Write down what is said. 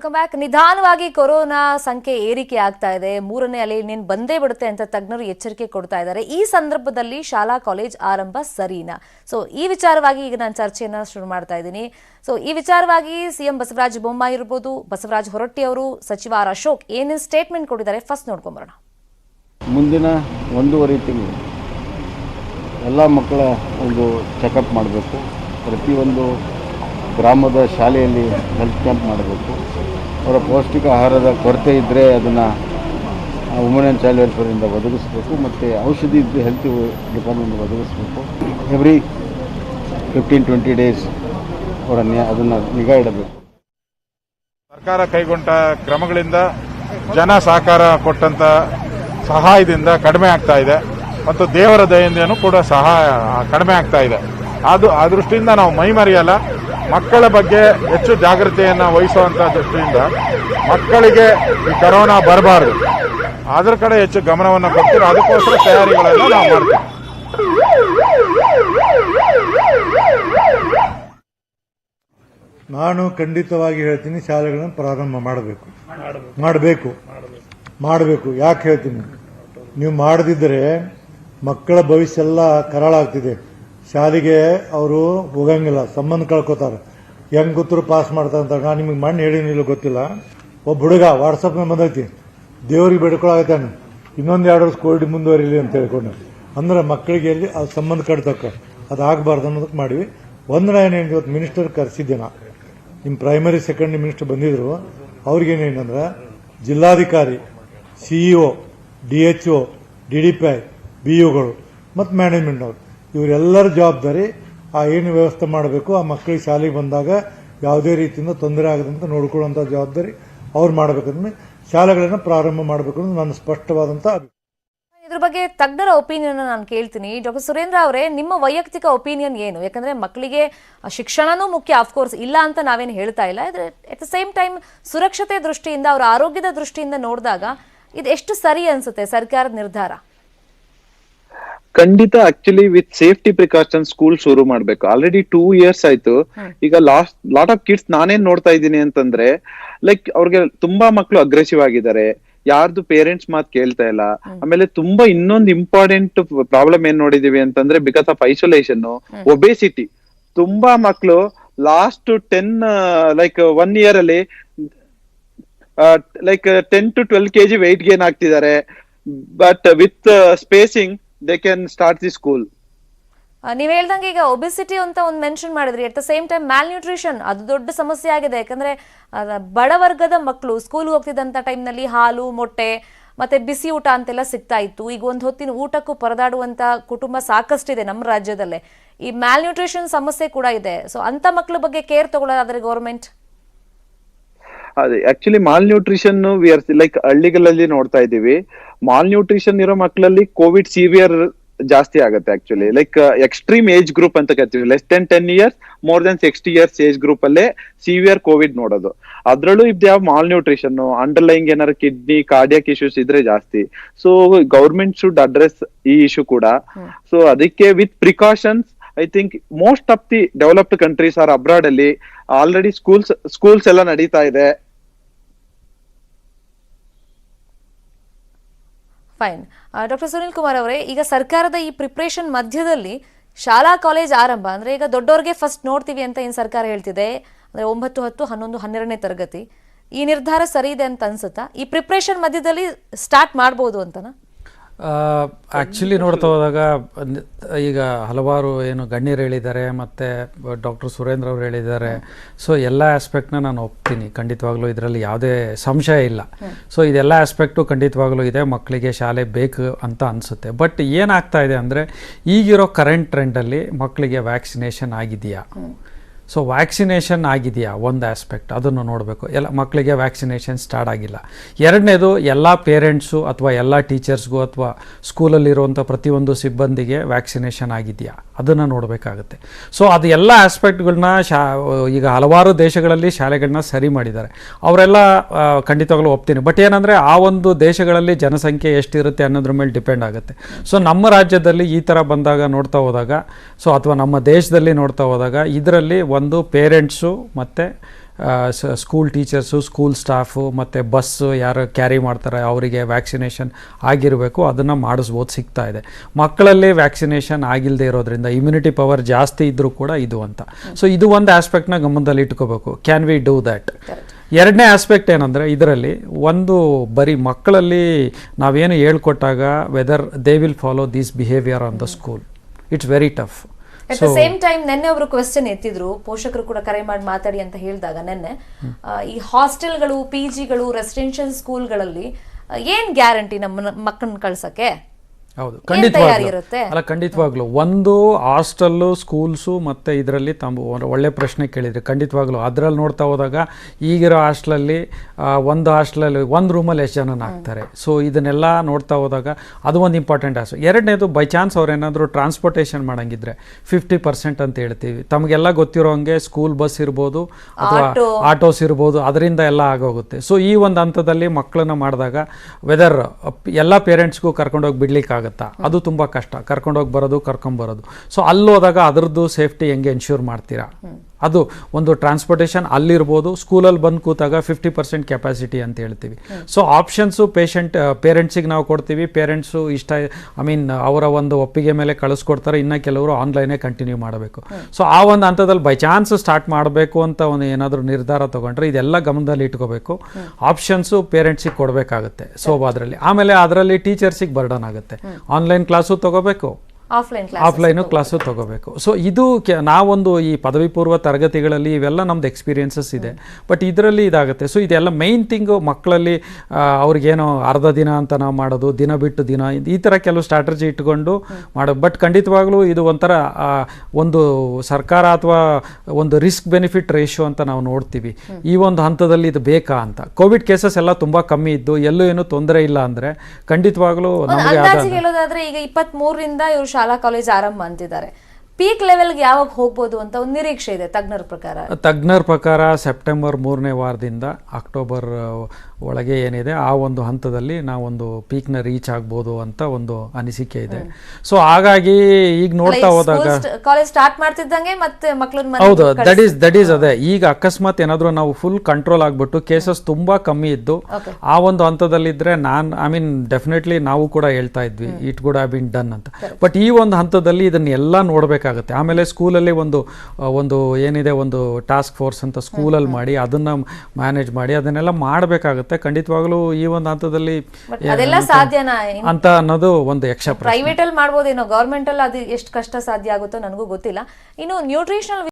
Welcome back ನಿಧಾನವಾಗಿ corona ಸಂಖ್ಯೆ ಏರಿಕೆ ಆಗ್ತಾ ಇದೆ. ಮೂರನೇ ಅಲೆ ಇನ್ನೇನು ಬಂದೇ ಬಿಡುತ್ತೆ ಅಂತ ತಜ್ಞರು ಎಚ್ಚರಿಕೆ ಕೊಡ್ತಾ ಇದ್ದಾರೆ. ಈ ಸಂದರ್ಭದಲ್ಲಿ ಶಾಲಾ ಕಾಲೇಜ್ ಆರಂಭ ಸರಿನಾ? ಸೊ ಈ ವಿಚಾರವಾಗಿ ಈಗ ನಾನು ಚರ್ಚೆಯನ್ನು ಶುರು ಮಾಡ್ತಾ ಇದ್ದೀನಿ. ಸೊ ಈ ವಿಚಾರವಾಗಿ ಸಿಎಂ ಬಸವರಾಜ ಬೊಮ್ಮಾಯಿ ಇರ್ಬೋದು, ಬಸವರಾಜ ಹೊರಟ್ಟಿ ಅವರು, ಸಚಿವ ಆರ್ ಅಶೋಕ್ ಏನೇನು ಸ್ಟೇಟ್ಮೆಂಟ್ ಕೊಟ್ಟಿದ್ದಾರೆ? ಫಸ್ಟ್ ನೋಡ್ಕೊಂಬರೋಣ ಮುಂದಿನ ಒಂದೂವರೆ ತಿಂಗಳು ಎಲ್ಲ ಮಕ್ಕಳ ಒಂದು ಚೆಕಪ್ ಮಾಡಬೇಕು. ಪ್ರತಿಯೊಂದು ಗ್ರಾಮದ ಶಾಲೆಯಲ್ಲಿ ಹೆಲ್ತ್ ಕ್ಯಾಂಪ್ ಮಾಡಬೇಕು. ಅವರ ಪೌಷ್ಟಿಕ ಆಹಾರದ ಕೊರತೆ ಇದ್ದರೆ ಅದನ್ನು ವುಮೆನ್ ಆ್ಯಂಡ್ ಚೈಲ್ಡ್ ವೆಲ್ಫೇರಿಂದ ಒದಗಿಸ್ಬೇಕು, ಮತ್ತು ಔಷಧಿ ಇದ್ದು ಹೆಲ್ತ್ ಡಿಪಾರ್ಟ್ಮೆಂಟ್ ಒದಗಿಸ್ಬೇಕು. ಎವ್ರಿ ಫಿಫ್ಟೀನ್ ಟ್ವೆಂಟಿ ಡೇಸ್ ಅವರ ಅದನ್ನು ನಿಗಾ ಇಡಬೇಕು. ಸರ್ಕಾರ ಕೈಗೊಂಡ ಕ್ರಮಗಳಿಂದ ಜನ ಸಹಕಾರ ಕೊಟ್ಟಂತ ಸಹಾಯದಿಂದ ಕಡಿಮೆ ಆಗ್ತಾ ಇದೆ. ಮತ್ತು ದೇವರ ದಯೆಯಿಂದನೂ ಕೂಡ ಸಹಾಯ, ಕಡಿಮೆ ಆಗ್ತಾ ಇದೆ. ಅದು, ಆ ದೃಷ್ಟಿಯಿಂದ ನಾವು ಮೈಮರೆಯಲ್ಲ. ಮಕ್ಕಳ ಬಗ್ಗೆ ಹೆಚ್ಚು ಜಾಗೃತಿಯನ್ನು ವಹಿಸುವಂಥ ದೃಷ್ಟಿಯಿಂದ ಮಕ್ಕಳಿಗೆ ಈ ಕರೋನಾ ಬರಬಾರದು. ಅದರ ಕಡೆ ಹೆಚ್ಚು ಗಮನವನ್ನು ಕೊಡ್ತೀವಿ ಅದಕ್ಕೋಸ್ಕರ ತಯಾರಿಗಳನ್ನು ನಾವು ಮಾಡ್ತೀವಿ. ನಾನು ಖಂಡಿತವಾಗಿ ಹೇಳ್ತೀನಿ, ಶಾಲೆಗಳನ್ನು ಪ್ರಾರಂಭ ಮಾಡಬೇಕು. ಮಾಡಬೇಕು. ಮಾಡಬೇಕು. ಯಾಕೆ ಹೇಳ್ತೀನಿ? ನೀವು ಮಾಡದಿದ್ದರೆ ಮಕ್ಕಳ ಭವಿಷ್ಯ ಎಲ್ಲ ಕರಾಳಾಗ್ತಿದೆ. ಶಾಲೆಗೆ ಅವರು ಹೋಗಂಗಿಲ್ಲ, ಸಂಬಂಧ ಕಳ್ಕೊತಾರೆ. ಹೆಂಗ್ ಗೊತ್ತರು ಪಾಸ್ ಮಾಡ್ತಾರೆ ಅಂತ ನಾನು ನಿಮಗೆ ಮಣ್ಣು ಹೇಳಿನಿಲ್ಲ ಗೊತ್ತಿಲ್ಲ. ಒಬ್ಬ ಹುಡುಗ ವಾಟ್ಸಪ್ನ ಬಂದೈತಿ, ದೇವ್ರಿಗೆ ಬೇಡ್ಕೊಳಾಗತ್ತಾನೆ ಇನ್ನೊಂದು ಎರಡು ವರ್ಷ ಕೋವಿಡ್ ಮುಂದುವರಿಲಿ ಅಂತ ಹೇಳ್ಕೊಂಡು. ಅಂದ್ರೆ ಮಕ್ಕಳಿಗೆ ಎಲ್ಲಿ ಅದು ಸಂಬಂಧ ಕಟ್ತಕ್ಕ, ಅದು ಆಗಬಾರ್ದು ಅನ್ನೋದಕ್ಕೆ ಮಾಡಿವಿ. ಒಂದು ಏನು ಇವತ್ತು ಮಿನಿಸ್ಟರ್ ಕರೆಸಿದ್ದೆ ನಾ ನಿಮ್ಮ ಪ್ರೈಮರಿ ಸೆಕೆಂಡ್ರಿ ಮಿನಿಸ್ಟರ್ ಬಂದಿದ್ರು. ಅವ್ರಿಗೇನೇನಂದ್ರೆ ಜಿಲ್ಲಾಧಿಕಾರಿ C E O D H O D D P I B ಯುಗಳು ಮತ್ತು ಮ್ಯಾನೇಜ್ಮೆಂಟ್ನವ್ರು ಇವರೆಲ್ಲರ ಜವಾಬ್ದಾರಿ ಆ ಏನು ವ್ಯವಸ್ಥೆ ಮಾಡಬೇಕು, ಆ ಮಕ್ಕಳಿಗೆ ಶಾಲೆಗೆ ಬಂದಾಗ ಯಾವುದೇ ರೀತಿಯಿಂದ ತೊಂದರೆ ಆಗದಂತೆ ನೋಡ್ಕೊಳ್ಳುವಂಥ ಜವಾಬ್ದಾರಿ ಅವ್ರು ಮಾಡಬೇಕಂದ್ರೆ ಶಾಲೆಗಳನ್ನು ಪ್ರಾರಂಭ ಮಾಡಬೇಕು ಅನ್ನೋದು ನನ್ನ ಸ್ಪಷ್ಟವಾದಂಥ ಇದ್ರ ಬಗ್ಗೆ ತಜ್ಞರ ಒಪಿನಿಯನ್ ನಾನು ಕೇಳ್ತೀನಿ. ಡಾಕ್ಟರ್ ಸುರೇಂದ್ರ ಅವರೇ, ನಿಮ್ಮ ವೈಯಕ್ತಿಕ ಒಪಿನಿಯನ್ ಏನು? ಯಾಕಂದ್ರೆ ಮಕ್ಕಳಿಗೆ ಶಿಕ್ಷಣನೂ ಮುಖ್ಯ ಕೋರ್ಸ್ ಇಲ್ಲ ಅಂತ ನಾವೇನು ಹೇಳ್ತಾ ಇಲ್ಲ. ಅಟ್ ದ ಸೇಮ್ ಟೈಮ್ ಸುರಕ್ಷತೆ ದೃಷ್ಟಿಯಿಂದ, ಅವರ ಆರೋಗ್ಯದ ದೃಷ್ಟಿಯಿಂದ ನೋಡಿದಾಗ ಇದು ಎಷ್ಟು ಸರಿ ಅನ್ಸುತ್ತೆ ಸರ್ಕಾರದ ನಿರ್ಧಾರ? ಖಂಡಿತ actually with safety precaution school ಶುರು ಮಾಡ್ಬೇಕು. ಆಲ್ರೆಡಿ ಟೂ ಇಯರ್ಸ್ ಆಯ್ತು. ಈಗ ಲಾಸ್ಟ್ ಲಾಟ್ ಆಫ್ ಕಿಡ್ಸ್ ನಾನೇನ್ ನೋಡ್ತಾ ಇದ್ದೀನಿ ಅಂತಂದ್ರೆ ಲೈಕ್ ಅವ್ರಿಗೆ ತುಂಬಾ ಮಕ್ಕಳು ಅಗ್ರೆಸಿವ್ ಆಗಿದ್ದಾರೆ. ಯಾರ್ದು ಪೇರೆಂಟ್ಸ್ ಮಾತ್ ಕೇಳ್ತಾ ಇಲ್ಲ. ಆಮೇಲೆ ತುಂಬಾ ಇನ್ನೊಂದು ಇಂಪಾರ್ಟೆಂಟ್ ಪ್ರಾಬ್ಲಮ್ ಏನ್ ನೋಡಿದೀವಿ ಅಂತಂದ್ರೆ ಬಿಕಾಸ್ ಆಫ್ ಐಸೋಲೇಷನ್ ಒಬೇಸಿಟಿ ತುಂಬಾ ಮಕ್ಕಳು last ten like one year ಅಲ್ಲಿ like ten to twelve K G weight gain ಆಗ್ತಿದ್ದಾರೆ. But with spacing they can start the school ನೀವ್ ಹೇಳ್ದಂಗೆ ಈಗ ಒಬಿಸಿಟಿ ಅಂತ ಒಂದು ಮೆನ್ಷನ್ ಮಾಡಿದ್ರಿ. At the same time malnutrition ಅದು ದೊಡ್ಡ ಸಮಸ್ಯೆ ಆಗಿದೆ. ಯಾಕಂದ್ರೆ ಬಡವರ್ಗದ ಬಡ ವರ್ಗದ ಮಕ್ಕಳು ಸ್ಕೂಲ್ ಹೋಗ್ತಿದ್ದಂತ ಟೈಮ್ನಲ್ಲಿ ಹಾಲು, ಮೊಟ್ಟೆ, ಮತ್ತೆ ಬಿಸಿ ಊಟ ಅಂತೆಲ್ಲ ಸಿಗ್ತಾ ಇತ್ತು. ಈಗ ಒಂದ್ ಹೊತ್ತಿನ ಊಟಕ್ಕೂ ಪರದಾಡುವಂತ ಕುಟುಂಬ ಸಾಕಷ್ಟಿದೆ ನಮ್ಮ ರಾಜ್ಯದಲ್ಲೇ. ಈ ಮ್ಯಾಲ್ ನ್ಯೂಟ್ರಿಷನ್ ಸಮಸ್ಯೆ ಕೂಡ ಇದೆ. ಸೊ ಅಂತ ಮಕ್ಕಳ ಬಗ್ಗೆ care ತಗೊಳ್ಳೋದಾದ್ರೆ government actually malnutrition we are like ಹಳ್ಳಿಗಳಲ್ಲಿ ನೋಡ್ತಾ ಇದೀವಿ ಮಾಲ್ ನ್ಯೂಟ್ರಿಷನ್ ಇರೋ ಮಕ್ಕಳಲ್ಲಿ ಕೋವಿಡ್ ಸಿವಿಯರ್ ಜಾಸ್ತಿ ಆಗುತ್ತೆ actually like extreme age group ಅಂತ ಕರಿತೀವಿ. Less than ten years more than sixty years age group ಅಲ್ಲೇ ಸಿವಿಯರ್ ಕೋವಿಡ್ ನೋಡೋದು. ಅದ್ರಲ್ಲೂ ಇದ್ ಯಾವ ಮಾಲ್ ನ್ಯೂಟ್ರಿಷನ್ ಅಂಡರ್ಲೈಂಗ್ ಏನಾದ್ರು ಕಿಡ್ನಿ ಕಾರ್ಡಿಯಕ್ ಇಶ್ಯೂಸ್ ಇದ್ರೆ ಜಾಸ್ತಿ. ಸೊ ಗೌರ್ಮೆಂಟ್ ಶುಡ್ ಅಡ್ರೆಸ್ ಈ ಇಶ್ಯೂ ಕೂಡ. ಸೊ ಅದಕ್ಕೆ with precautions I think most of the developed countries are abroad ಅಲ್ಲಿ. ಆಲ್ರೆಡಿ ಸ್ಕೂಲ್ಸ್ ಸ್ಕೂಲ್ಸ್ ಎಲ್ಲ ನಡೀತಾ ಇದೆ. ಫೈನ್ ಡಾಕ್ಟರ್ ಸುನಿಲ್ ಕುಮಾರ್ ಅವರೇ, ಈಗ ಸರ್ಕಾರದ ಈ ಪ್ರಿಪ್ರೇಷನ್ ಮಧ್ಯದಲ್ಲಿ ಶಾಲಾ ಕಾಲೇಜ್ ಆರಂಭ, ಅಂದ್ರೆ ಈಗ ದೊಡ್ಡವ್ರಿಗೆ ಫಸ್ಟ್ ನೋಡ್ತೀವಿ ಅಂತ ಏನು ಸರ್ಕಾರ ಹೇಳ್ತಿದೆ? ಅಂದ್ರೆ ಒಂಬತ್ತು ಹತ್ತು ಹನ್ನೊಂದು ಹನ್ನೆರಡನೇ ತರಗತಿ. ಈ ನಿರ್ಧಾರ ಸರಿ ಇದೆ ಅಂತ ಅನ್ಸುತ್ತಾ? ಈ ಪ್ರಿಪ್ರೇಷನ್ ಮಧ್ಯದಲ್ಲಿ ಸ್ಟಾರ್ಟ್ ಮಾಡ್ಬೋದು ಅಂತನಾ? ಆ್ಯಕ್ಚುಲಿ ನೋಡ್ತಾ ಹೋದಾಗ ಈಗ ಹಲವಾರು ಏನು ಗಣ್ಯರು ಹೇಳಿದ್ದಾರೆ ಮತ್ತು ಡಾಕ್ಟರ್ ಸುರೇಂದ್ರ ಅವರು ಹೇಳಿದ್ದಾರೆ. ಸೊ ಎಲ್ಲ ಆಸ್ಪೆಕ್ಟ್ನ ನಾನು ಒಪ್ತೀನಿ. ಖಂಡಿತವಾಗ್ಲೂ ಇದರಲ್ಲಿ ಯಾವುದೇ ಸಂಶಯ ಇಲ್ಲ. ಸೊ ಇದೆಲ್ಲ ಆಸ್ಪೆಕ್ಟು ಖಂಡಿತವಾಗ್ಲೂ ಇದೆ. ಮಕ್ಕಳಿಗೆ ಶಾಲೆ ಬೇಕು ಅಂತ ಅನಿಸುತ್ತೆ. ಬಟ್ ಏನಾಗ್ತಾ ಇದೆ ಅಂದರೆ ಈಗಿರೋ ಕರೆಂಟ್ ಟ್ರೆಂಡಲ್ಲಿ ಮಕ್ಕಳಿಗೆ ವ್ಯಾಕ್ಸಿನೇಷನ್ ಆಗಿದೆಯಾ? ಸೊ ವ್ಯಾಕ್ಸಿನೇಷನ್ ಆಗಿದೆಯಾ? ಒಂದು ಆಸ್ಪೆಕ್ಟ್ ಅದನ್ನು ನೋಡಬೇಕು. ಎಲ್ಲ ಮಕ್ಕಳಿಗೆ ವ್ಯಾಕ್ಸಿನೇಷನ್ ಸ್ಟಾರ್ಟ್ ಆಗಿಲ್ಲ. ಎರಡನೇದು, ಎಲ್ಲ ಪೇರೆಂಟ್ಸು ಅಥವಾ ಎಲ್ಲ ಟೀಚರ್ಸ್ಗೂ ಅಥವಾ ಸ್ಕೂಲಲ್ಲಿರುವಂಥ ಪ್ರತಿಯೊಂದು ಸಿಬ್ಬಂದಿಗೆ ವ್ಯಾಕ್ಸಿನೇಷನ್ ಆಗಿದೆಯಾ? ಅದನ್ನು ನೋಡಬೇಕಾಗುತ್ತೆ. ಸೊ ಅದು ಎಲ್ಲ ಆಸ್ಪೆಕ್ಟ್ಗಳನ್ನ ಶಾ, ಈಗ ಹಲವಾರು ದೇಶಗಳಲ್ಲಿ ಶಾಲೆಗಳನ್ನ ಸರಿ ಮಾಡಿದ್ದಾರೆ. ಅವರೆಲ್ಲ ಖಂಡಿತವಾಗಲೂ ಒಪ್ತೀನಿ. ಬಟ್ ಏನಂದರೆ, ಆ ಒಂದು ದೇಶಗಳಲ್ಲಿ ಜನಸಂಖ್ಯೆ ಎಷ್ಟಿರುತ್ತೆ ಅನ್ನೋದ್ರ ಮೇಲೆ ಡಿಪೆಂಡ್ ಆಗುತ್ತೆ. ಸೊ ನಮ್ಮ ರಾಜ್ಯದಲ್ಲಿ ಈ ಥರ ಬಂದಾಗ ನೋಡ್ತಾ ಹೋದಾಗ ಸೊ ಅಥವಾ ನಮ್ಮ ದೇಶದಲ್ಲಿ ನೋಡ್ತಾ ಹೋದಾಗ, ಇದರಲ್ಲಿ ಒಂದು ಪೇರೆಂಟ್ಸು ಮತ್ತು ಸ್ಕೂಲ್ ಟೀಚರ್ಸು ಸ್ಕೂಲ್ ಸ್ಟಾಫು ಮತ್ತು ಬಸ್ಸು ಯಾರು ಕ್ಯಾರಿ ಮಾಡ್ತಾರೆ ಅವರಿಗೆ ವ್ಯಾಕ್ಸಿನೇಷನ್ ಆಗಿರಬೇಕು ಅದನ್ನು ಮಾಡಿಸ್ಬೋದು ಸಿಗ್ತಾ ಇದೆ. ಮಕ್ಕಳಲ್ಲಿ ವ್ಯಾಕ್ಸಿನೇಷನ್ ಆಗಿಲ್ಲದೆ ಇರೋದ್ರಿಂದ ಇಮ್ಯುನಿಟಿ ಪವರ್ ಜಾಸ್ತಿ ಇದ್ದರೂ ಕೂಡ ಇದು ಅಂತ. ಸೊ ಇದು ಒಂದು ಆಸ್ಪೆಕ್ಟ್ನ ಗಮನದಲ್ಲಿ ಇಟ್ಕೋಬೇಕು. ಕ್ಯಾನ್ ವಿ ಡೂ ದ್ಯಾಟ್ ಎರಡನೇ ಆಸ್ಪೆಕ್ಟ್ ಏನಂದರೆ ಇದರಲ್ಲಿ ಒಂದು ಬರೀ ಮಕ್ಕಳಲ್ಲಿ ನಾವೇನು ಹೇಳ್ಕೊಟ್ಟಾಗ whether they will follow this behaviour on the school it's very tough at the same time ನೆನ್ನೆ ಅವರು ಕ್ವೆಶನ್ ಎತ್ತಿದ್ರು. ಪೋಷಕರು ಕೂಡ ಕರೆ ಮಾಡಿ ಮಾತಾಡಿ ಅಂತ ಹೇಳಿದಾಗ ನೆನ್ನೆ ಈ ಹಾಸ್ಟೆಲ್ಗಳು ಪಿ ಜಿಗಳು ರೆಸಿಡೆನ್ಷಿಯಲ್ ಸ್ಕೂಲ್ಗಳಲ್ಲಿ ಏನ್ ಗ್ಯಾರಂಟಿ ನಮ್ಮ ಮಕ್ಕಳನ್ನ ಕಳ್ಸಕ್ಕೆ? ಹೌದು. ಖಂಡಿತವಾಗ್ಲೂ. ಅಲ್ಲ ಖಂಡಿತವಾಗ್ಲು. ಒಂದು ಹಾಸ್ಟೆಲ್ಲು ಸ್ಕೂಲ್ಸು ಮತ್ತು ಇದರಲ್ಲಿ ತಮ್ಮ ಒಳ್ಳೆ ಪ್ರಶ್ನೆ ಕೇಳಿದ್ರಿ. ಖಂಡಿತವಾಗ್ಲು. ಅದರಲ್ಲಿ ನೋಡ್ತಾ ಹೋದಾಗ ಈಗಿರೋ ಹಾಸ್ಟ್ಲಲ್ಲಿ ಒಂದು ಹಾಸ್ಟ್ಲಲ್ಲಿ ಒಂದು ರೂಮಲ್ಲಿ ಎಷ್ಟು ಜನ ಹಾಕ್ತಾರೆ ಸೊ ಇದನ್ನೆಲ್ಲ ನೋಡ್ತಾ ಹೋದಾಗ ಅದು ಒಂದು ಇಂಪಾರ್ಟೆಂಟ್ ಆಸು. ಎರಡನೇದು ಬೈ ಚಾನ್ಸ್ ಅವ್ರು ಏನಾದರೂ ಟ್ರಾನ್ಸ್ಪೋರ್ಟೇಷನ್ ಮಾಡಂಗಿದ್ರೆ ಫಿಫ್ಟಿ ಪರ್ಸೆಂಟ್ ಅಂತ ಹೇಳ್ತೀವಿ. ತಮಗೆಲ್ಲ ಗೊತ್ತಿರೋ ಹಂಗೆ ಸ್ಕೂಲ್ ಬಸ್ ಇರ್ಬೋದು ಅಥವಾ ಆಟೋಸ್ ಇರ್ಬೋದು. ಅದರಿಂದ ಎಲ್ಲ ಆಗೋಗುತ್ತೆ. ಸೊ ಈ ಒಂದು ಹಂತದಲ್ಲಿ ಮಕ್ಕಳನ್ನ ಮಾಡಿದಾಗ ವೆದರ್ ಎಲ್ಲ ಪೇರೆಂಟ್ಸ್ಗೂ ಕರ್ಕೊಂಡೋಗಿ ಬಿಡ್ಲಿಕ್ಕೆ ಆಗುತ್ತಾ ಅದು ತುಂಬ ಕಷ್ಟ. ಕರ್ಕೊಂಡೋಗಿ ಬರೋದು ಕರ್ಕೊಂಬರೋದು ಸೊ ಅಲ್ಲಿ ಹೋದಾಗ ಅದರದ್ದು ಸೇಫ್ಟಿ ಹೆಂಗೆ ಎನ್ಶ್ಯೂರ್ ಮಾಡ್ತೀರಾ? ಅದು ಒಂದು ಟ್ರಾನ್ಸ್ಪೋರ್ಟೇಷನ್ ಅಲ್ಲಿರ್ಬೋದು ಸ್ಕೂಲಲ್ಲಿ ಬಂದು ಕೂತಾಗ ಫಿಫ್ಟಿ ಪರ್ಸೆಂಟ್ ಕೆಪಾಸಿಟಿ ಅಂತ ಹೇಳ್ತೀವಿ. ಸೊ ಆಪ್ಷನ್ಸು ಪೇಷಂಟ್ ಪೇರೆಂಟ್ಸಿಗೆ ನಾವು ಕೊಡ್ತೀವಿ. ಪೇರೆಂಟ್ಸು ಇಷ್ಟ ಐ ಮೀನ್ ಅವರ ಒಂದು ಒಪ್ಪಿಗೆ ಮೇಲೆ ಕಳಿಸ್ಕೊಡ್ತಾರೆ. ಇನ್ನು ಕೆಲವರು ಆನ್ಲೈನೇ ಕಂಟಿನ್ಯೂ ಮಾಡಬೇಕು. ಸೊ ಆ ಒಂದು ಹಂತದಲ್ಲಿ ಬೈ ಚಾನ್ಸ್ ಸ್ಟಾರ್ಟ್ ಮಾಡಬೇಕು ಅಂತ ಒಂದು ಏನಾದರೂ ನಿರ್ಧಾರ ತೊಗೊಂಡ್ರೆ ಇದೆಲ್ಲ ಗಮನದಲ್ಲಿ ಇಟ್ಕೋಬೇಕು. ಆಪ್ಷನ್ಸು ಪೇರೆಂಟ್ಸಿಗೆ ಕೊಡಬೇಕಾಗುತ್ತೆ ಸೊ ಅದರಲ್ಲಿ ಆಮೇಲೆ ಅದರಲ್ಲಿ ಟೀಚರ್ಸಿಗೆ ಬರ್ಡನ್ ಆಗುತ್ತೆ. ಆನ್ಲೈನ್ ಕ್ಲಾಸು ತಗೋಬೇಕು. ಆಫ್ಲೈನ್ ಕ್ಲಾಸ್ ಆಫ್ಲೈನು ಕ್ಲಾಸು ತಗೋಬೇಕು. ಸೊ ಇದು ಕೆ ನಾವೊಂದು ಈ ಪದವಿ ಪೂರ್ವ ತರಗತಿಗಳಲ್ಲಿ ಇವೆಲ್ಲ ನಮ್ದು ಎಕ್ಸ್ಪೀರಿಯೆನ್ಸಸ್ ಇದೆ. ಬಟ್ ಇದರಲ್ಲಿ ಇದಾಗುತ್ತೆ. ಸೊ ಇದೆಲ್ಲ ಮೈನ್ ಥಿಂಗು ಮಕ್ಕಳಲ್ಲಿ ಅವ್ರಿಗೇನೋ ಅರ್ಧ ದಿನ ಅಂತ ನಾವು ಮಾಡೋದು ದಿನ ಬಿಟ್ಟು ದಿನ ಈ ಥರ ಕೆಲವು ಸ್ಟ್ರಾಟಜಿ ಇಟ್ಕೊಂಡು ಮಾಡೋ ಬಟ್ ಖಂಡಿತವಾಗ್ಲೂ ಇದು ಒಂಥರ ಒಂದು ಸರ್ಕಾರ ಅಥವಾ ಒಂದು ರಿಸ್ಕ್ ಬೆನಿಫಿಟ್ ರೇಷಿಯೋ ಅಂತ ನಾವು ನೋಡ್ತೀವಿ. ಈ ಒಂದು ಹಂತದಲ್ಲಿ ಇದು ಬೇಕಾ ಅಂತ. ಕೋವಿಡ್ ಕೇಸಸ್ ಎಲ್ಲ ತುಂಬ ಕಮ್ಮಿ ಇದ್ದು ಎಲ್ಲೂ ಏನು ತೊಂದರೆ ಇಲ್ಲ ಅಂದರೆ ಖಂಡಿತವಾಗ್ಲೂ ನಮಗೆ ಶಾಲಾ ಕಾಲೇಜ್ ಆರಂಭ ಅಂತಿದ್ದಾರೆ. ಪೀಕ್ ಲೆವೆಲ್ಗೆ ಯಾವಾಗ ಹೋಗ್ಬೋದು ಅಂತ ಒಂದು ನಿರೀಕ್ಷೆ ಇದೆ ತಜ್ಞರ ಪ್ರಕಾರ? ತಜ್ಞರ ಪ್ರಕಾರ ಸೆಪ್ಟೆಂಬರ್ ಮೂರನೇ ವಾರದಿಂದ ಅಕ್ಟೋಬರ್ ಒಳಗೆ ಏನಿದೆ ಆ ಒಂದು ಹಂತದಲ್ಲಿ ನಾವೊಂದು ಪೀಕ್ನ ರೀಚ್ ಆಗ್ಬೋದು ಅಂತ ಒಂದು ಅನಿಸಿಕೆ ಇದೆ. ಸೊ ಹಾಗಾಗಿ ಈಗ ನೋಡ್ತಾ ಹೋದಾಗ ಕಾಲೇಜ್ ಸ್ಟಾರ್ಟ್ ಮಾಡ್ತಿದ್ದಂಗೆ ಮತ್ತೆ ಮಕ್ಕಳನ್ನ ಹೌದು ದಟ್ ಈಸ್ ದಟ್ ಈಸ್ ಅದೇ. ಈಗ ಅಕಸ್ಮಾತ್ ಏನಾದರೂ ನಾವು ಫುಲ್ ಕಂಟ್ರೋಲ್ ಆಗಿಬಿಟ್ಟು ಕೇಸಸ್ ತುಂಬಾ ಕಮ್ಮಿ ಇದ್ದು ಆ ಒಂದು ಹಂತದಲ್ಲಿದ್ದರೆ ನಾನು ಐ ಮೀನ್ ಡೆಫಿನೆಟ್ಲಿ ನಾವು ಕೂಡ ಹೇಳ್ತಾ ಇದ್ವಿ it could have been done ಅಂತ. ಬಟ್ ಈ ಒಂದು ಹಂತದಲ್ಲಿ ಇದನ್ನೆಲ್ಲ ನೋಡಬೇಕಾಗುತ್ತೆ ಆಮೇಲೆ ಸ್ಕೂಲಲ್ಲಿ ಒಂದು ಒಂದು ಏನಿದೆ ಒಂದು ಟಾಸ್ಕ್ ಫೋರ್ಸ್ ಅಂತ ಸ್ಕೂಲಲ್ಲಿ ಮಾಡಿ ಅದನ್ನ ಮ್ಯಾನೇಜ್ ಮಾಡಿ ಅದನ್ನೆಲ್ಲ ಮಾಡಬೇಕಾಗುತ್ತೆ. ಖಂಡಿತವಾಗ್ಲೂ ಈ ಒಂದು ಹಂತದಲ್ಲಿ ಅದೆಲ್ಲ ಸಾಧ್ಯನಾ? ಅಂತ ಅನ್ನೋದು ಒಂದು ಯಕ್ಷ ಪ್ರೈವೇಟಲ್ಲಿ ಪ್ರೈವೇಟ್ ಅಲ್ಲಿ ಮಾಡ್ಬೋದೇನೋ ಗೌರ್ಮೆಂಟಲ್ಲಿ ಅದು ಎಷ್ಟು ಕಷ್ಟ ಸಾಧ್ಯ ಆಗುತ್ತೋ ನನಗೂ ಗೊತ್ತಿಲ್ಲ. ಇನ್ನು ನ್ಯೂಟ್ರಿಷನಲ್